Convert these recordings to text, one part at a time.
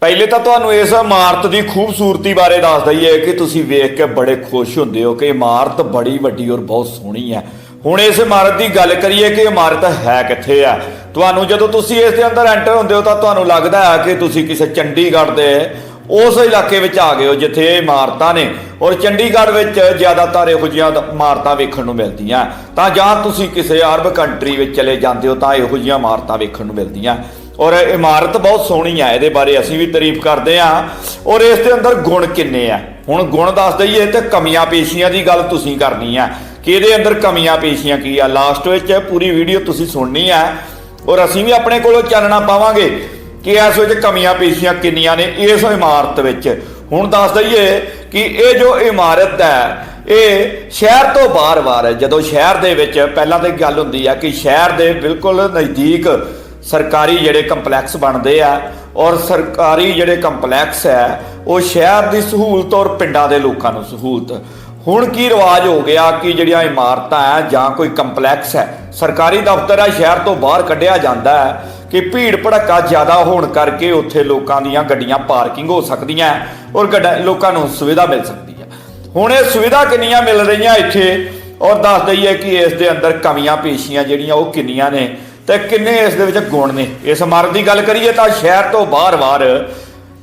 ਪਹਿਲੇ ਤਾਂ ਤੁਹਾਨੂੰ ਇਸ ਇਮਾਰਤ ਦੀ ਖੂਬਸੂਰਤੀ ਬਾਰੇ ਦੱਸ ਦਈਏ ਕਿ ਤੁਸੀਂ ਵੇਖ ਕੇ ਬੜੇ ਖੁਸ਼ ਹੁੰਦੇ ਹੋ ਕਿ ਇਮਾਰਤ ਬੜੀ ਵੱਡੀ ਔਰ ਬਹੁਤ ਸੋਹਣੀ ਹੈ। ਹੁਣ ਇਸ ਇਮਾਰਤ ਦੀ ਗੱਲ ਕਰੀਏ ਕਿ ਇਮਾਰਤ ਹੈ ਕਿੱਥੇ ਆ? ਤੁਹਾਨੂੰ ਜਦੋਂ ਤੁਸੀਂ ਇਸ ਦੇ ਅੰਦਰ ਐਂਟਰ ਹੁੰਦੇ ਹੋ ਤਾਂ ਤੁਹਾਨੂੰ ਲੱਗਦਾ ਹੈ ਕਿ ਤੁਸੀਂ ਕਿਸੇ ਚੰਡੀਗੜ੍ਹ ਦੇ ਉਸ ਇਲਾਕੇ ਵਿੱਚ ਆ ਗਏ ਹੋ ਜਿੱਥੇ ਇਹ ਇਮਾਰਤਾਂ ਨੇ। ਔਰ ਚੰਡੀਗੜ੍ਹ ਵਿੱਚ ਜ਼ਿਆਦਾਤਰ ਇਹੋ ਜਿਹੀਆਂ ਇਮਾਰਤਾਂ ਵੇਖਣ ਨੂੰ ਮਿਲਦੀਆਂ। ਤਾਂ ਜਾਂ ਤੁਸੀਂ ਕਿਸੇ ਅਰਬ ਕੰਟਰੀ ਵਿੱਚ ਚਲੇ ਜਾਂਦੇ ਹੋ ਤਾਂ ਇਹੋ ਜਿਹੀਆਂ ਇਮਾਰਤਾਂ ਵੇਖਣ ਨੂੰ ਮਿਲਦੀਆਂ। ਔਰ ਇਮਾਰਤ ਬਹੁਤ ਸੋਹਣੀ ਆ, ਇਹਦੇ ਬਾਰੇ ਅਸੀਂ ਵੀ ਤਾਰੀਫ ਕਰਦੇ ਆ ਔਰ ਇਸ ਦੇ ਅੰਦਰ ਗੁਣ ਕਿੰਨੇ ਆ? ਹੁਣ ਗੁਣ ਦੱਸ ਦਈਏ ਤੇ ਕਮੀਆਂ ਪੇਸ਼ੀਆਂ ਦੀ ਗੱਲ ਤੁਸੀਂ ਕਰਨੀ ਆ। ਕਿ ਇਹਦੇ ਅੰਦਰ ਕਮੀਆਂ ਪੇਸ਼ੀਆਂ ਕੀ ਆ? ਲਾਸਟ ਵਿੱਚ ਪੂਰੀ ਵੀਡੀਓ ਤੁਸੀਂ ਸੁਣਨੀ ਆ। ਔਰ ਅਸੀਂ ਵੀ ਆਪਣੇ ਕੋਲੋਂ ਚਾਨਣਾ ਪਾਵਾਂਗੇ ਕਿ ਇਸ ਵਿੱਚ ਕਮੀਆਂ ਪੇਸ਼ੀਆਂ ਕਿੰਨੀਆਂ ਨੇ ਇਸ ਇਮਾਰਤ ਵਿੱਚ। ਹੁਣ ਦੱਸ ਦਈਏ ਕਿ ਇਹ ਜੋ ਇਮਾਰਤ ਹੈ, ਇਹ ਸ਼ਹਿਰ ਤੋਂ ਬਾਹਰ-ਬਾਹਰ ਹੈ। ਜਦੋਂ ਸ਼ਹਿਰ ਦੇ ਵਿੱਚ ਪਹਿਲਾਂ ਤਾਂ ਇੱਕ ਗੱਲ ਹੁੰਦੀ ਆ ਕਿ ਸ਼ਹਿਰ ਦੇ ਬਿਲਕੁਲ ਨਜ਼ਦੀਕ ਸਰਕਾਰੀ ਜਿਹੜੇ ਕੰਪਲੈਕਸ ਬਣਦੇ ਆ ਔਰ ਸਰਕਾਰੀ ਜਿਹੜੇ ਕੰਪਲੈਕਸ ਹੈ, ਉਹ ਸ਼ਹਿਰ ਦੀ ਸਹੂਲਤ ਔਰ ਪਿੰਡਾਂ ਦੇ ਲੋਕਾਂ ਨੂੰ ਸਹੂਲਤ। ਹੁਣ ਕੀ ਰਿਵਾਜ ਹੋ ਗਿਆ ਕਿ ਜਿਹੜੀਆਂ ਇਮਾਰਤਾਂ ਹੈ ਜਾਂ ਕੋਈ ਕੰਪਲੈਕਸ ਹੈ, ਸਰਕਾਰੀ ਦਫ਼ਤਰ ਹੈ, ਸ਼ਹਿਰ ਤੋਂ ਬਾਹਰ ਕੱਢਿਆ ਜਾਂਦਾ ਹੈ ਕਿ ਭੀੜ ਭੜੱਕਾ ਜ਼ਿਆਦਾ ਹੋਣ ਕਰਕੇ ਉੱਥੇ ਲੋਕਾਂ ਦੀਆਂ ਗੱਡੀਆਂ ਪਾਰਕਿੰਗ ਹੋ ਸਕਦੀਆਂ ਔਰ ਗੱਡਾ- ਲੋਕਾਂ ਨੂੰ ਸੁਵਿਧਾ ਮਿਲ ਸਕਦੀ ਹੈ। ਹੁਣ ਇਹ ਸੁਵਿਧਾ ਕਿੰਨੀਆਂ ਮਿਲ ਰਹੀਆਂ ਇੱਥੇ? ਔਰ ਦੱਸ ਦਈਏ ਕਿ ਇਸ ਦੇ ਅੰਦਰ ਕਮੀਆਂ ਪੇਸ਼ੀਆਂ ਜਿਹੜੀਆਂ ਉਹ ਕਿੰਨੀਆਂ ਨੇ? ਤੇ ਕਿੰਨੇ ਇਸ ਦੇ ਵਿੱਚ ਗੁਣ ਨੇ? ਇਸ ਇਮਾਰਤ ਦੀ ਗੱਲ ਕਰੀਏ ਤਾਂ ਸ਼ਹਿਰ ਤੋਂ ਬਾਹਰ-ਬਾਹਰ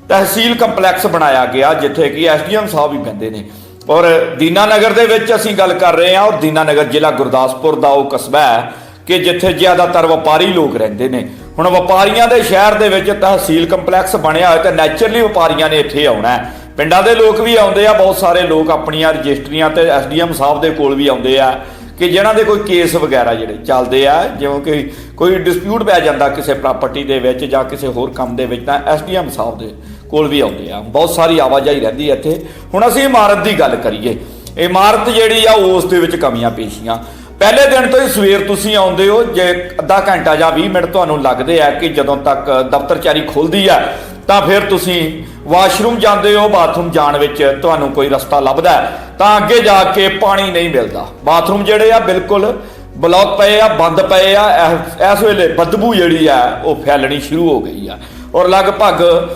ਤਹਿਸੀਲ ਕੰਪਲੈਕਸ ਬਣਾਇਆ ਗਿਆ, ਜਿੱਥੇ ਕਿ ਐਸਡੀਐਮ ਸਾਹਿਬ ਵੀ ਬੰਦੇ ਨੇ। ਔਰ ਦੀਨਾਨਗਰ ਦੇ ਵਿੱਚ ਅਸੀਂ ਗੱਲ ਕਰ ਰਹੇ ਹਾਂ, ਔਰ ਦੀਨਾਨਗਰ ਜ਼ਿਲ੍ਹਾ ਗੁਰਦਾਸਪੁਰ ਦਾ ਉਹ ਕਸਬਾ ਹੈ ਕਿ ਜਿੱਥੇ ਜ਼ਿਆਦਾਤਰ ਵਪਾਰੀ ਲੋਕ ਰਹਿੰਦੇ ਨੇ। ਹੁਣ ਵਪਾਰੀਆਂ ਦੇ ਸ਼ਹਿਰ ਦੇ ਵਿੱਚ ਤਹਿਸੀਲ ਕੰਪਲੈਕਸ ਬਣਿਆ ਹੋਇਆ ਤੇ ਨੈਚੁਰਲੀ ਵਪਾਰੀਆਂ ਨੇ ਇੱਥੇ ਆਉਣਾ ਪਿੰਡਾਂ ਦੇ ਲੋਕ ਵੀ ਆਉਂਦੇ ਆ, ਬਹੁਤ ਸਾਰੇ ਲੋਕ ਆਪਣੀਆਂ ਰਜਿਸਟਰੀਆਂ ਤੇ ਐਸਡੀਐਮ ਸਾਹਿਬ ਦੇ ਕੋਲ ਵੀ ਆਉਂਦੇ ਆ। ਕਿ ਜਿਹਨਾਂ ਦੇ ਕੋਈ ਕੇਸ ਵਗੈਰਾ ਜਿਹੜੇ ਚੱਲਦੇ ਆ, ਜਿਵੇਂ ਕਿ ਕੋਈ ਡਿਸਪਿਊਟ ਪੈ ਜਾਂਦਾ ਕਿਸੇ ਪ੍ਰਾਪਰਟੀ ਦੇ ਵਿੱਚ ਜਾਂ ਕਿਸੇ ਹੋਰ ਕੰਮ ਦੇ ਵਿੱਚ, ਤਾਂ ਐਸਡੀਐਮ ਸਾਹਿਬ ਦੇ ਕੋਲ ਵੀ ਆਉਂਦੇ ਆ। ਬਹੁਤ ਸਾਰੀ ਆਵਾਜਾਈ ਰਹਿੰਦੀ ਹੈ ਇੱਥੇ। ਹੁਣ ਅਸੀਂ ਇਮਾਰਤ ਦੀ ਗੱਲ ਕਰੀਏ। ਇਮਾਰਤ ਜਿਹੜੀ ਆ, ਉਸ ਦੇ ਵਿੱਚ ਕਮੀਆਂ ਪੇਸ਼ੀਆਂ। ਪਹਿਲੇ ਦਿਨ ਤੋਂ ਹੀ ਸਵੇਰ ਤੁਸੀਂ ਆਉਂਦੇ ਹੋ, ਜੇ ਅੱਧਾ ਘੰਟਾ ਜਾਂ 20 ਮਿੰਟ ਤੁਹਾਨੂੰ ਲੱਗਦੇ ਆ ਕਿ ਜਦੋਂ ਤੱਕ ਦਫ਼ਤਰਚਾਰੀ ਖੁੱਲਦੀ ਆ ਤਾਂ ਫਿਰ ਤੁਸੀਂ ਵਾਸ਼ਰੂਮ ਜਾਂਦੇ ਹੋ, ਬਾਥਰੂਮ ਜਾਣ ਵਿੱਚ ਤੁਹਾਨੂੰ ਕੋਈ ਰਸਤਾ ਲੱਭਦਾ ਤਾਂ ਅੱਗੇ ਜਾ ਕੇ ਪਾਣੀ ਨਹੀਂ ਮਿਲਦਾ। ਬਾਥਰੂਮ ਜਿਹੜੇ ਆ, ਬਿਲਕੁਲ ਬਲੌਕ ਪਏ ਆ, ਬੰਦ ਪਏ ਆ ਇਸ- ਇਸ ਵੇਲੇ ਬਦਬੂ ਜਿਹੜੀ ਆ, ਉਹ ਫੈਲਣੀ ਸ਼ੁਰੂ ਹੋ ਗਈ ਆ। ਔਰ ਲਗਭਗ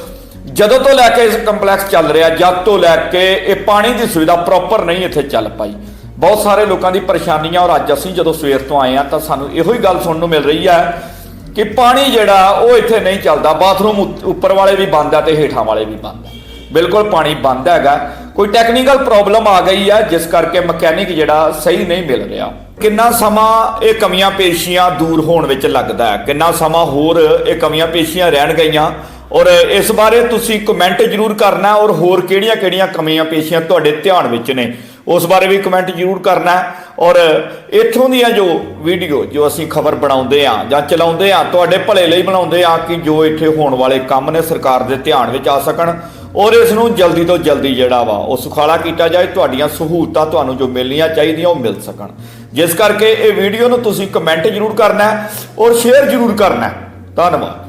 ਜਦੋਂ ਤੋਂ ਲੈ ਕੇ ਇਸ ਕੰਪਲੈਕਸ ਚੱਲ ਰਿਹਾ, ਜਦ ਤੋਂ ਲੈ ਕੇ ਇਹ ਪਾਣੀ ਦੀ ਸੁਵਿਧਾ ਪ੍ਰੋਪਰ ਨਹੀਂ ਇੱਥੇ ਚੱਲ ਪਾਈ। ਬਹੁਤ ਸਾਰੇ ਲੋਕਾਂ ਦੀ ਪਰੇਸ਼ਾਨੀਆਂ, ਔਰ ਅੱਜ ਅਸੀਂ ਜਦੋਂ ਸਵੇਰ ਤੋਂ ਆਏ ਆ, ਤਾਂ ਸਾਨੂੰ ਇਹੋ ਹੀ ਗੱਲ ਸੁਣਨ ਨੂੰ ਮਿਲ ਰਹੀ ਹੈ ਕਿ ਪਾਣੀ ਜਿਹੜਾ ਉਹ ਇੱਥੇ ਨਹੀਂ ਚੱਲਦਾ, ਬਾਥਰੂਮ ਉੱਤ- ਉੱਪਰ ਵਾਲੇ ਵੀ ਬੰਦ ਆ ਤੇ ਹੇਠਾਂ ਵਾਲੇ ਵੀ ਬੰਦ ਆ। ਬਿਲਕੁਲ ਪਾਣੀ ਬੰਦ ਹੈਗਾ। ਕੋਈ ਟੈਕਨੀਕਲ ਪ੍ਰੋਬਲਮ ਆ ਗਈ ਹੈ ਜਿਸ ਕਰਕੇ ਮਕੈਨਿਕ ਜਿਹੜਾ ਸਹੀ ਨਹੀਂ ਮਿਲ ਰਿਹਾ। ਕਿੰਨਾ ਸਮਾਂ ਇਹ ਕਮੀਆਂ ਪੇਸ਼ੀਆਂ ਦੂਰ ਹੋਣ ਵਿੱਚ ਲੱਗਦਾ ਹੈ? ਕਿੰਨਾ ਸਮਾਂ ਹੋਰ ਇਹ ਕਮੀਆਂ ਪੇਸ਼ੀਆਂ ਰਹਿਣ ਗਈਆਂ? ਔਰ ਇਸ ਬਾਰੇ ਤੁਸੀਂ ਕਮੈਂਟ ਜ਼ਰੂਰ ਕਰਨਾ ਔਰ ਹੋਰ ਕਿਹੜੀਆਂ-ਕਿਹੜੀਆਂ ਕਮੀਆਂ ਪੇਸ਼ੀਆਂ ਤੁਹਾਡੇ ਧਿਆਨ ਵਿੱਚ ਨੇ? ਉਸ ਬਾਰੇ ਵੀ ਕਮੈਂਟ ਜ਼ਰੂਰ ਕਰਨਾ ਔਰ ਇੱਥੋਂ ਦੀਆਂ ਜੋ ਵੀਡੀਓ, ਜੋ ਅਸੀਂ ਖਬਰ ਬਣਾਉਂਦੇ ਆ ਜਾਂ ਚਲਾਉਂਦੇ ਆ ਤੁਹਾਡੇ ਭਲੇ ਲਈ ਬਣਾਉਂਦੇ ਆ ਕਿ ਜੋ ਇੱਥੇ ਹੋਣ ਵਾਲੇ ਕੰਮ ਨੇ ਸਰਕਾਰ ਦੇ ਧਿਆਨ ਵਿੱਚ ਆ ਸਕਣ ਔਰ ਇਸ ਨੂੰ ਜਲਦੀ ਤੋਂ ਜਲਦੀ ਜਿਹੜਾ ਵਾ ਉਹ ਸੁਖਾਲਾ ਕੀਤਾ ਜਾਏ, ਤੁਹਾਡੀਆਂ ਸਹੂਲਤਾਂ ਤੁਹਾਨੂੰ ਜੋ ਮਿਲਣੀਆਂ ਚਾਹੀਦੀਆਂ ਉਹ ਮਿਲ ਸਕਣ। ਜਿਸ ਕਰਕੇ ਇਹ ਵੀਡੀਓ ਨੂੰ ਤੁਸੀਂ ਕਮੈਂਟ ਜ਼ਰੂਰ ਕਰਨਾ ਔਰ ਸ਼ੇਅਰ ਜ਼ਰੂਰ ਕਰਨਾ ਧੰਨਵਾਦ।